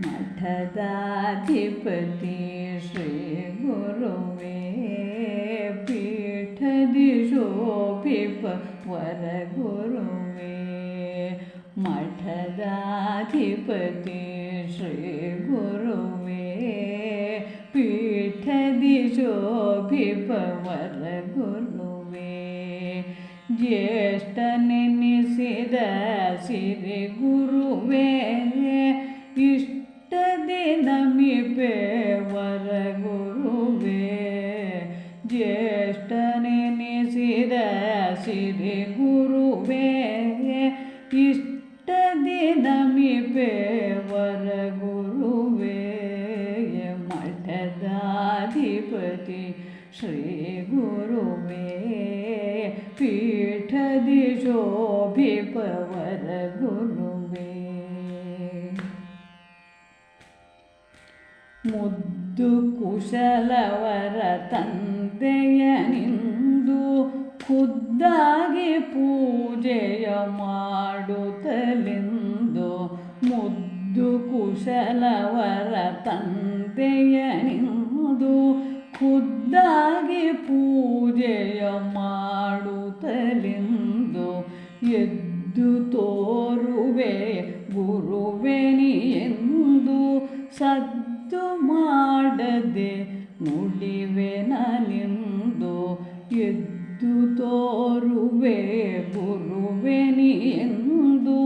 मठदाधिपति श्रीगुरुवे पीठदिशोभिप वरगुरुवे मठदाधिपति श्रीगुरुवे पीठदिशोभिप वरगुरुवे ज्येष्ठनिसिद श्रीगुरुवे ಇಷ್ಟದಿ ನಮಿಪೆ ವರ ಗುರುವೇ ಮಠದಾಧಿಪತಿ ಶ್ರೀ ಗುರುವೇ ಪೀಠದಿ ಶೋಭಿಪ ವರ ಗುರುವೇ ಮುದ್ದು ಕುಶಲವರ ತಂದೆಯ ನಿಂದು ಖುದ್ದಾಗಿ ಪೂಜೆಯ ಮಾಡುತ್ತಲೆಂದು ಮುದ್ದು ಕುಶಲವರ ತಂದೆಯ ನಿಂದು ಖುದ್ದಾಗಿ ಪೂಜೆಯ ಮಾಡುತ್ತಲೆಂದು ಎದ್ದು ತೋರುವೆ ಗುರುವೆನಿ ಎಂದು ಸದ್ದು ಮಾಡದೆ ನುಡಿವೆ ಎದ್ದು ತೋರುವೆ ಗುರುವೆ ಎಂದು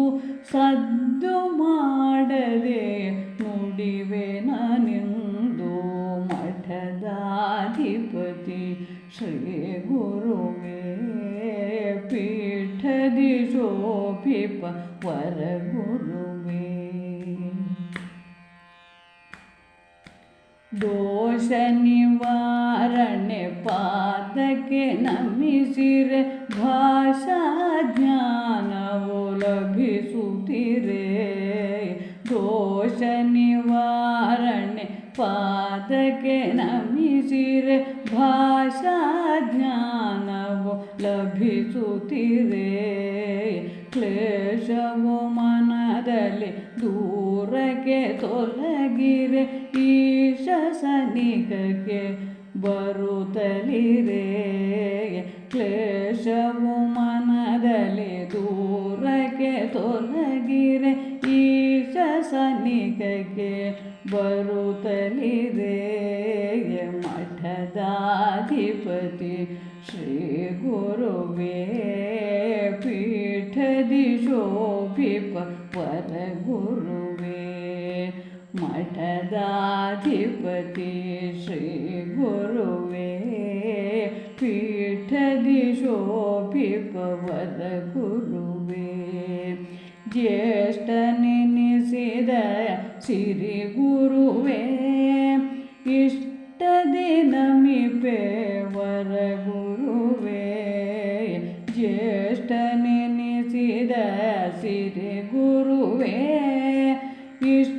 ಸದ್ದು ಮಾಡದೆ ನುಡಿವೆ ನಾನೆಂದು ಮಠದಾಧಿಪತಿ ಶ್ರೀ ಗುರುವೇ. ಪೀಠದಿ ಶೋಭಿಪ ವರ ಗುರುವೇ ಪಾದಕ್ಕೆ ನಮಿಸಿರೆ ಭಾಷಾ ಜ್ಞಾನವು ಲಭಿಸುತ್ತಿರೆ ದೋಷ ನಿವಾರಣೆ ಪಾದಕ್ಕೆ ನಮಿಸಿರೆ ಭಾಷಾ ಜ್ಞಾನವು ಲಭಿಸುತ್ತಿರೆ ಕ್ಲೇಶವು ಮನದಲ್ಲಿ ದೂರಕ್ಕೆ ತೊಲಗಿರೆ ಸನಿಕಕ್ಕೆ ಬರುತ್ತಲಿರೆ ಕ್ಲೇಶವು ಮನದಲ್ಲಿ ದೂರಕ್ಕೆ ತೊಲಗಿರೆ ಈಶ ಸನಿಕಕ್ಕೆ ಬರುತ್ತಲಿರೆ ಮಠದಾಧಿಪತಿ ಶ್ರೀ ಗುರುವೇ ಪೀಠದಿ ಶೋಭಿಪ ವರ ಗುರುವೇ ಮಠದಾಧಿಪತಿ ಶ್ರೀ ಗುರುವೇ ಪೀಠದಿ ಶೋಭಿಪವದ ಗುರುವೇ ಜ್ಯೇಷ್ಠನೆನಿಸಿದ ಸಿರಿ ಗುರುವೇ ಇಷ್ಟದಿ ನಮಿಪೆ ವರ ಗುರುವೇ ಜ್ಯೇಷ್ಠನೆನಿಸಿದ ಸಿರಿ ಗುರುವೇ ಇಷ್ಟ